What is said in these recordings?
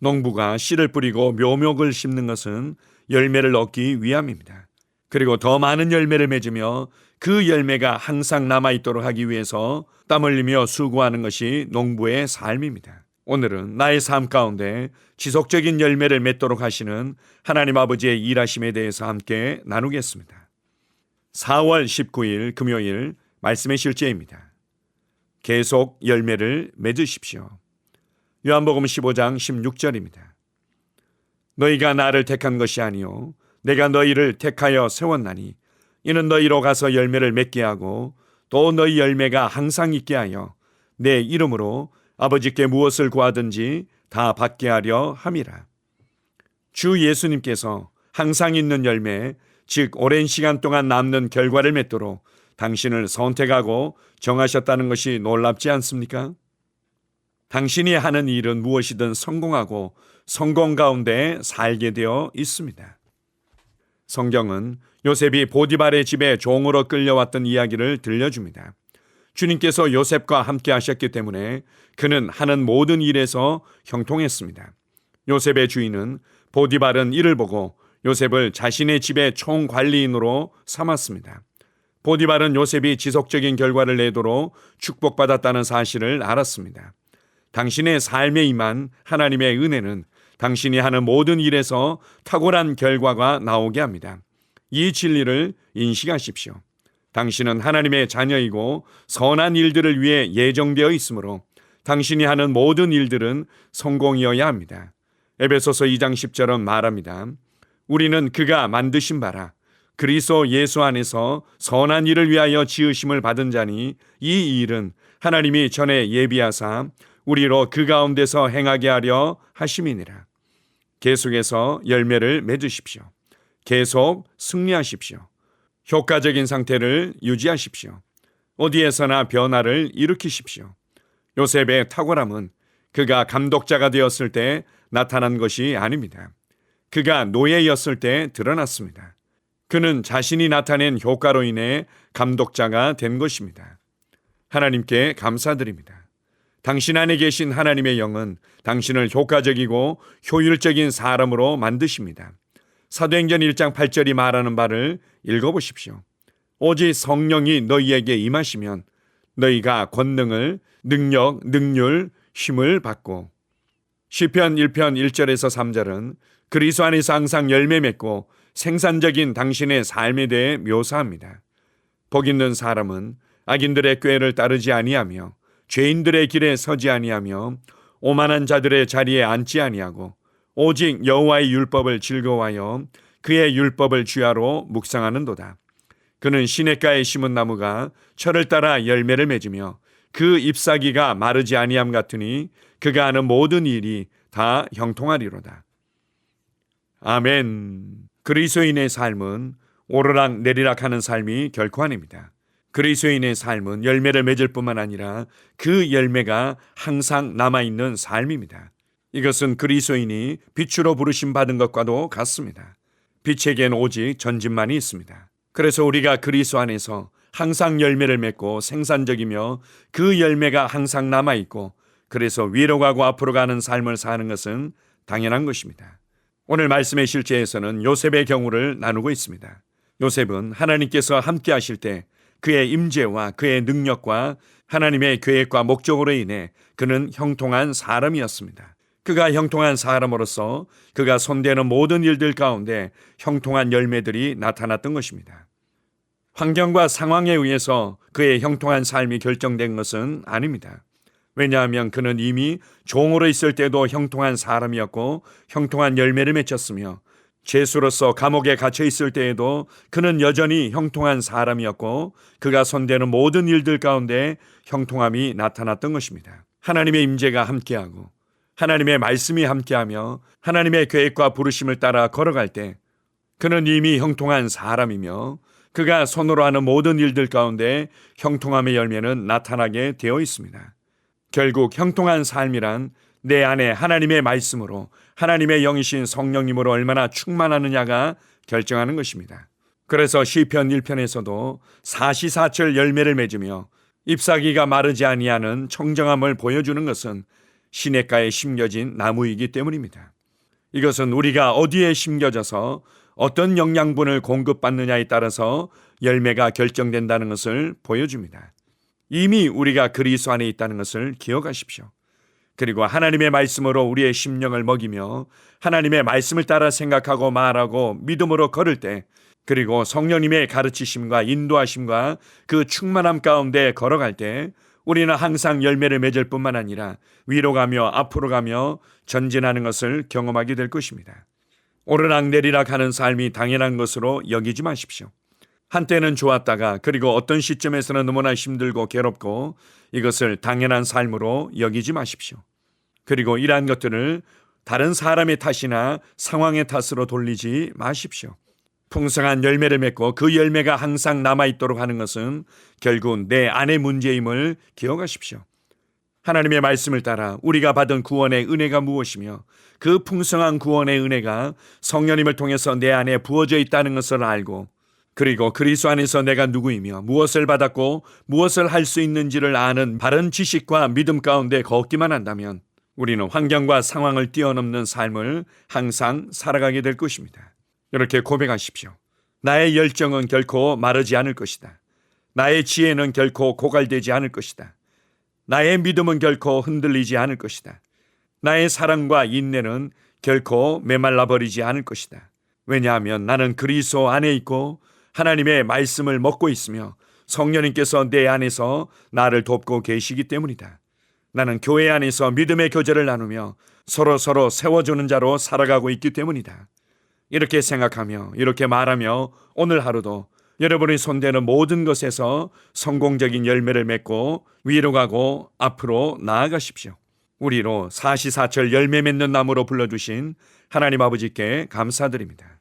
농부가 씨를 뿌리고 묘목을 심는 것은 열매를 얻기 위함입니다. 그리고 더 많은 열매를 맺으며 그 열매가 항상 남아 있도록 하기 위해서 땀 흘리며 수고하는 것이 농부의 삶입니다. 오늘은 나의 삶 가운데 지속적인 열매를 맺도록 하시는 하나님 아버지의 일하심에 대해서 함께 나누겠습니다. 4월 19일 금요일 말씀의 실제입니다. 계속 열매를 맺으십시오. 요한복음 15장 16절입니다. 너희가 나를 택한 것이 아니요 내가 너희를 택하여 세웠나니 이는 너희로 가서 열매를 맺게 하고 또 너희 열매가 항상 있게 하여 내 이름으로 아버지께 무엇을 구하든지 다 받게 하려 함이라. 주 예수님께서 항상 있는 열매, 즉 오랜 시간 동안 남는 결과를 맺도록 당신을 선택하고 정하셨다는 것이 놀랍지 않습니까? 당신이 하는 일은 무엇이든 성공하고 성공 가운데 살게 되어 있습니다. 성경은 요셉이 보디발의 집에 종으로 끌려왔던 이야기를 들려줍니다. 주님께서 요셉과 함께 하셨기 때문에 그는 하는 모든 일에서 형통했습니다. 요셉의 주인은 보디발은 이를 보고 요셉을 자신의 집의 총관리인으로 삼았습니다. 보디발은 요셉이 지속적인 결과를 내도록 축복받았다는 사실을 알았습니다. 당신의 삶에 임한 하나님의 은혜는 당신이 하는 모든 일에서 탁월한 결과가 나오게 합니다. 이 진리를 인식하십시오. 당신은 하나님의 자녀이고 선한 일들을 위해 예정되어 있으므로 당신이 하는 모든 일들은 성공이어야 합니다. 에베소서 2장 10절은 말합니다. 우리는 그가 만드신 바라 그리스도 예수 안에서 선한 일을 위하여 지으심을 받은 자니 이 일은 하나님이 전에 예비하사 우리로 그 가운데서 행하게 하려 하심이니라. 계속해서 열매를 맺으십시오. 계속 승리하십시오. 효과적인 상태를 유지하십시오. 어디에서나 변화를 일으키십시오. 요셉의 탁월함은 그가 감독자가 되었을 때 나타난 것이 아닙니다. 그가 노예였을 때 드러났습니다. 그는 자신이 나타낸 효과로 인해 감독자가 된 것입니다. 하나님께 감사드립니다. 당신 안에 계신 하나님의 영은 당신을 효과적이고 효율적인 사람으로 만드십니다. 사도행전 1장 8절이 말하는 바를 읽어보십시오. 오직 성령이 너희에게 임하시면 너희가 권능을 능력, 능률, 힘을 받고 시편 1편 1절에서 3절은 그리스도 안에서 항상 열매 맺고 생산적인 당신의 삶에 대해 묘사합니다. 복 있는 사람은 악인들의 꾀를 따르지 아니하며 죄인들의 길에 서지 아니하며 오만한 자들의 자리에 앉지 아니하고 오직 여호와의 율법을 즐거워하여 그의 율법을 주야로 묵상하는도다. 그는 시냇가에 심은 나무가 철을 따라 열매를 맺으며 그 잎사귀가 마르지 아니함 같으니 그가 하는 모든 일이 다 형통하리로다. 아멘. 그리스도인의 삶은 오르락 내리락 하는 삶이 결코 아닙니다. 그리스도인의 삶은 열매를 맺을 뿐만 아니라 그 열매가 항상 남아 있는 삶입니다. 이것은 그리스도인이 빛으로 부르심 받은 것과도 같습니다. 빛에겐 오직 전진만이 있습니다. 그래서 우리가 그리스도 안에서 항상 열매를 맺고 생산적이며 그 열매가 항상 남아 있고 그래서 위로 가고 앞으로 가는 삶을 사는 것은 당연한 것입니다. 오늘 말씀의 실제에서는 요셉의 경우를 나누고 있습니다. 요셉은 하나님께서 함께 하실 때 그의 임재와 그의 능력과 하나님의 계획과 목적으로 인해 그는 형통한 사람이었습니다. 그가 형통한 사람으로서 그가 손대는 모든 일들 가운데 형통한 열매들이 나타났던 것입니다. 환경과 상황에 의해서 그의 형통한 삶이 결정된 것은 아닙니다. 왜냐하면 그는 이미 종으로 있을 때도 형통한 사람이었고 형통한 열매를 맺혔으며 죄수로서 감옥에 갇혀 있을 때에도 그는 여전히 형통한 사람이었고 그가 손대는 모든 일들 가운데 형통함이 나타났던 것입니다. 하나님의 임재가 함께하고 하나님의 말씀이 함께하며 하나님의 계획과 부르심을 따라 걸어갈 때 그는 이미 형통한 사람이며 그가 손으로 하는 모든 일들 가운데 형통함의 열매는 나타나게 되어 있습니다. 결국 형통한 삶이란 내 안에 하나님의 말씀으로 하나님의 영이신 성령님으로 얼마나 충만하느냐가 결정하는 것입니다. 그래서 시편 1편에서도 사시사철 열매를 맺으며 잎사귀가 마르지 아니하는 청정함을 보여주는 것은 시냇가에 심겨진 나무이기 때문입니다. 이것은 우리가 어디에 심겨져서 어떤 영양분을 공급받느냐에 따라서 열매가 결정된다는 것을 보여줍니다. 이미 우리가 그리스도 안에 있다는 것을 기억하십시오. 그리고 하나님의 말씀으로 우리의 심령을 먹이며 하나님의 말씀을 따라 생각하고 말하고 믿음으로 걸을 때 그리고 성령님의 가르치심과 인도하심과 그 충만함 가운데 걸어갈 때 우리는 항상 열매를 맺을 뿐만 아니라 위로 가며 앞으로 가며 전진하는 것을 경험하게 될 것입니다. 오르락 내리락 하는 삶이 당연한 것으로 여기지 마십시오. 한때는 좋았다가 그리고 어떤 시점에서는 너무나 힘들고 괴롭고 이것을 당연한 삶으로 여기지 마십시오. 그리고 이러한 것들을 다른 사람의 탓이나 상황의 탓으로 돌리지 마십시오. 풍성한 열매를 맺고 그 열매가 항상 남아있도록 하는 것은 결국 내 안의 문제임을 기억하십시오. 하나님의 말씀을 따라 우리가 받은 구원의 은혜가 무엇이며 그 풍성한 구원의 은혜가 성령님을 통해서 내 안에 부어져 있다는 것을 알고 그리고 그리스도 안에서 내가 누구이며 무엇을 받았고 무엇을 할 수 있는지를 아는 바른 지식과 믿음 가운데 걷기만 한다면 우리는 환경과 상황을 뛰어넘는 삶을 항상 살아가게 될 것입니다. 이렇게 고백하십시오. 나의 열정은 결코 마르지 않을 것이다. 나의 지혜는 결코 고갈되지 않을 것이다. 나의 믿음은 결코 흔들리지 않을 것이다. 나의 사랑과 인내는 결코 메말라 버리지 않을 것이다. 왜냐하면 나는 그리스도 안에 있고 하나님의 말씀을 먹고 있으며 성령님께서 내 안에서 나를 돕고 계시기 때문이다. 나는 교회 안에서 믿음의 교제를 나누며 서로 서로 세워주는 자로 살아가고 있기 때문이다. 이렇게 생각하며 이렇게 말하며 오늘 하루도 여러분이 손대는 모든 것에서 성공적인 열매를 맺고 위로 가고 앞으로 나아가십시오. 우리로 사시사철 열매 맺는 나무로 불러주신 하나님 아버지께 감사드립니다.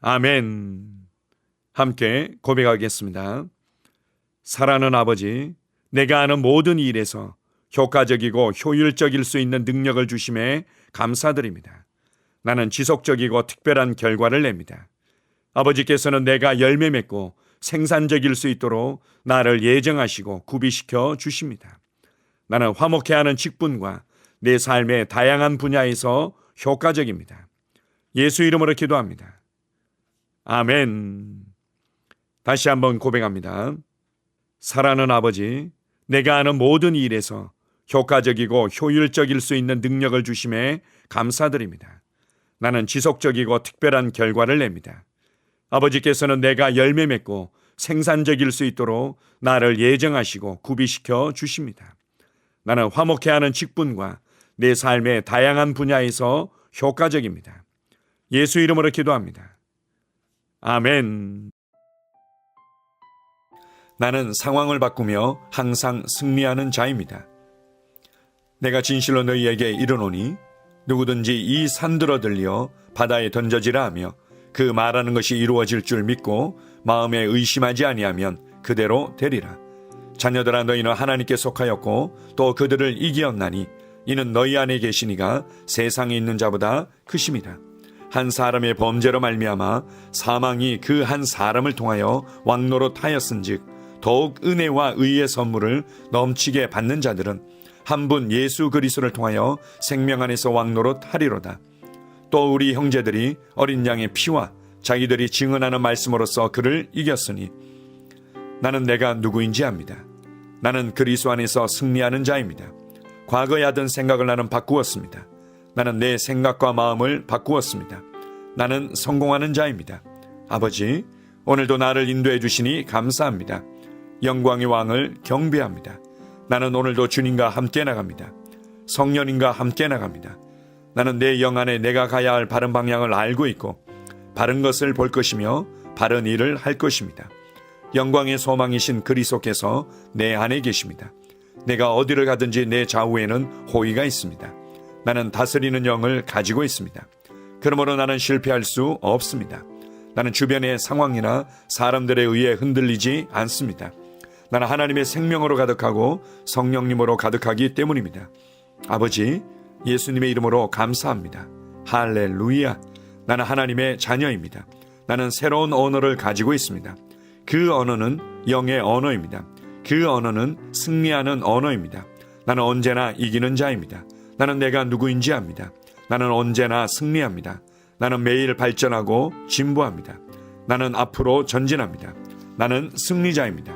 아멘. 함께 고백하겠습니다. 사랑하는 아버지, 내가 하는 모든 일에서 효과적이고 효율적일 수 있는 능력을 주심에 감사드립니다. 나는 지속적이고 특별한 결과를 냅니다. 아버지께서는 내가 열매 맺고 생산적일 수 있도록 나를 예정하시고 구비시켜 주십니다. 나는 화목해 하는 직분과 내 삶의 다양한 분야에서 효과적입니다. 예수 이름으로 기도합니다. 아멘. 다시 한번 고백합니다. 사랑하는 아버지, 내가 하는 모든 일에서 효과적이고 효율적일 수 있는 능력을 주심에 감사드립니다. 나는 지속적이고 특별한 결과를 냅니다. 아버지께서는 내가 열매 맺고 생산적일 수 있도록 나를 예정하시고 구비시켜 주십니다. 나는 화목해 하는 직분과 내 삶의 다양한 분야에서 효과적입니다. 예수 이름으로 기도합니다. 아멘. 나는 상황을 바꾸며 항상 승리하는 자입니다. 내가 진실로 너희에게 이르노니 누구든지 이 산들어 들려 바다에 던져지라 하며 그 말하는 것이 이루어질 줄 믿고 마음에 의심하지 아니하면 그대로 되리라. 자녀들아 너희는 하나님께 속하였고 또 그들을 이기었나니 이는 너희 안에 계시니가 세상에 있는 자보다 크심이라. 한 사람의 범죄로 말미암아 사망이 그 한 사람을 통하여 왕노로 타였은즉 더욱 은혜와 의의 선물을 넘치게 받는 자들은 한 분 예수 그리스도를 통하여 생명 안에서 왕노로 타리로다. 또 우리 형제들이 어린 양의 피와 자기들이 증언하는 말씀으로써 그를 이겼으니 나는 내가 누구인지 압니다. 나는 그리스도 안에서 승리하는 자입니다. 과거에 하던 생각을 나는 바꾸었습니다. 나는 내 생각과 마음을 바꾸었습니다. 나는 성공하는 자입니다. 아버지, 오늘도 나를 인도해 주시니 감사합니다. 영광의 왕을 경배합니다. 나는 오늘도 주님과 함께 나갑니다. 성령님과 함께 나갑니다. 나는 내 영 안에 내가 가야 할 바른 방향을 알고 있고 바른 것을 볼 것이며 바른 일을 할 것입니다. 영광의 소망이신 그리스도께서 내 안에 계십니다. 내가 어디를 가든지 내 좌우에는 호의가 있습니다. 나는 다스리는 영을 가지고 있습니다. 그러므로 나는 실패할 수 없습니다. 나는 주변의 상황이나 사람들에 의해 흔들리지 않습니다. 나는 하나님의 생명으로 가득하고 성령님으로 가득하기 때문입니다. 아버지, 예수님의 이름으로 감사합니다. 할렐루야. 나는 하나님의 자녀입니다. 나는 새로운 언어를 가지고 있습니다. 그 언어는 영의 언어입니다. 그 언어는 승리하는 언어입니다. 나는 언제나 이기는 자입니다. 나는 내가 누구인지 압니다. 나는 언제나 승리합니다. 나는 매일 발전하고 진보합니다. 나는 앞으로 전진합니다. 나는 승리자입니다.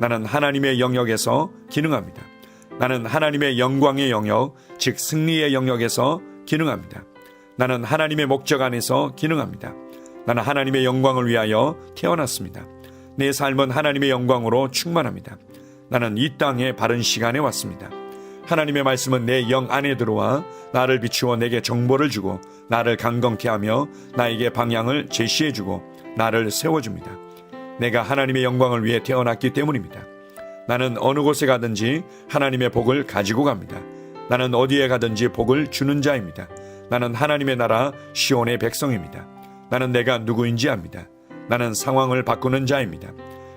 나는 하나님의 영역에서 기능합니다. 나는 하나님의 영광의 영역, 즉 승리의 영역에서 기능합니다. 나는 하나님의 목적 안에서 기능합니다. 나는 하나님의 영광을 위하여 태어났습니다. 내 삶은 하나님의 영광으로 충만합니다. 나는 이 땅에 바른 시간에 왔습니다. 하나님의 말씀은 내 영 안에 들어와 나를 비추어 내게 정보를 주고 나를 강건케 하며 나에게 방향을 제시해 주고 나를 세워 줍니다. 내가 하나님의 영광을 위해 태어났기 때문입니다. 나는 어느 곳에 가든지 하나님의 복을 가지고 갑니다. 나는 어디에 가든지 복을 주는 자입니다. 나는 하나님의 나라 시온의 백성입니다. 나는 내가 누구인지 압니다. 나는 상황을 바꾸는 자입니다.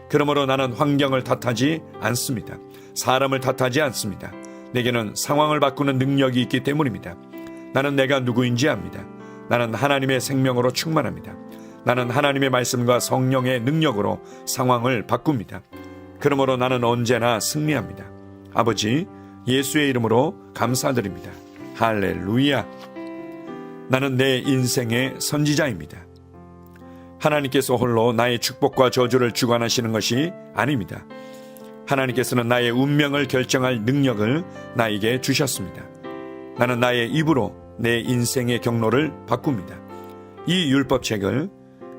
그러므로 나는 환경을 탓하지 않습니다. 사람을 탓하지 않습니다. 내게는 상황을 바꾸는 능력이 있기 때문입니다. 나는 내가 누구인지 압니다. 나는 하나님의 생명으로 충만합니다. 나는 하나님의 말씀과 성령의 능력으로 상황을 바꿉니다. 그러므로 나는 언제나 승리합니다. 아버지, 예수의 이름으로 감사드립니다. 할렐루야. 나는 내 인생의 선지자입니다. 하나님께서 홀로 나의 축복과 저주를 주관하시는 것이 아닙니다. 하나님께서는 나의 운명을 결정할 능력을 나에게 주셨습니다. 나는 나의 입으로 내 인생의 경로를 바꿉니다. 이 율법책을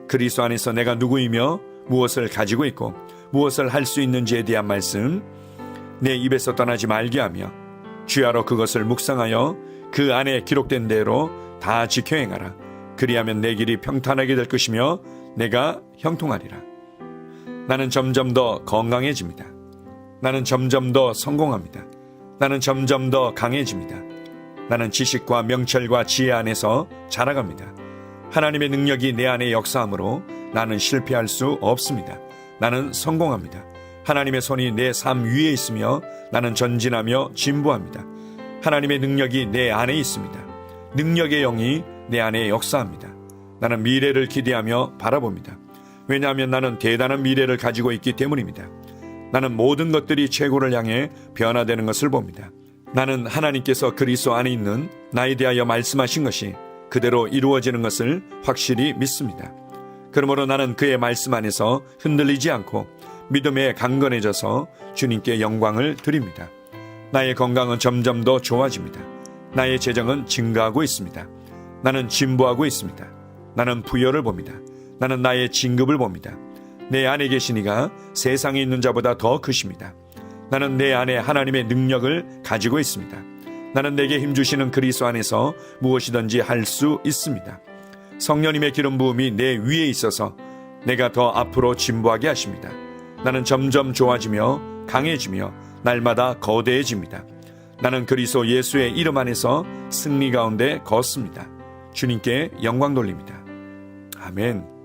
그리스도 안에서 내가 누구이며 무엇을 가지고 있고 무엇을 할 수 있는지에 대한 말씀 내 입에서 떠나지 말게 하며 주야로 그것을 묵상하여 그 안에 기록된 대로 다 지켜 행하라. 그리하면 내 길이 평탄하게 될 것이며 내가 형통하리라. 나는 점점 더 건강해집니다. 나는 점점 더 성공합니다. 나는 점점 더 강해집니다. 나는 지식과 명철과 지혜 안에서 자라갑니다. 하나님의 능력이 내 안에 역사하므로 나는 실패할 수 없습니다. 나는 성공합니다. 하나님의 손이 내 삶 위에 있으며 나는 전진하며 진보합니다. 하나님의 능력이 내 안에 있습니다. 능력의 영이 내 안에 역사합니다. 나는 미래를 기대하며 바라봅니다. 왜냐하면 나는 대단한 미래를 가지고 있기 때문입니다. 나는 모든 것들이 최고를 향해 변화되는 것을 봅니다. 나는 하나님께서 그리스도 안에 있는 나에 대하여 말씀하신 것이 그대로 이루어지는 것을 확실히 믿습니다. 그러므로 나는 그의 말씀 안에서 흔들리지 않고 믿음에 강건해져서 주님께 영광을 드립니다. 나의 건강은 점점 더 좋아집니다. 나의 재정은 증가하고 있습니다. 나는 진보하고 있습니다. 나는 부여를 봅니다. 나는 나의 진급을 봅니다. 내 안에 계신 이가 세상에 있는 자보다 더 크십니다. 나는 내 안에 하나님의 능력을 가지고 있습니다. 나는 내게 힘 주시는 그리스도 안에서 무엇이든지 할 수 있습니다. 성령님의 기름 부음이 내 위에 있어서 내가 더 앞으로 진보하게 하십니다. 나는 점점 좋아지며 강해지며 날마다 거대해집니다. 나는 그리스도 예수의 이름 안에서 승리 가운데 걷습니다. 주님께 영광 돌립니다. 아멘.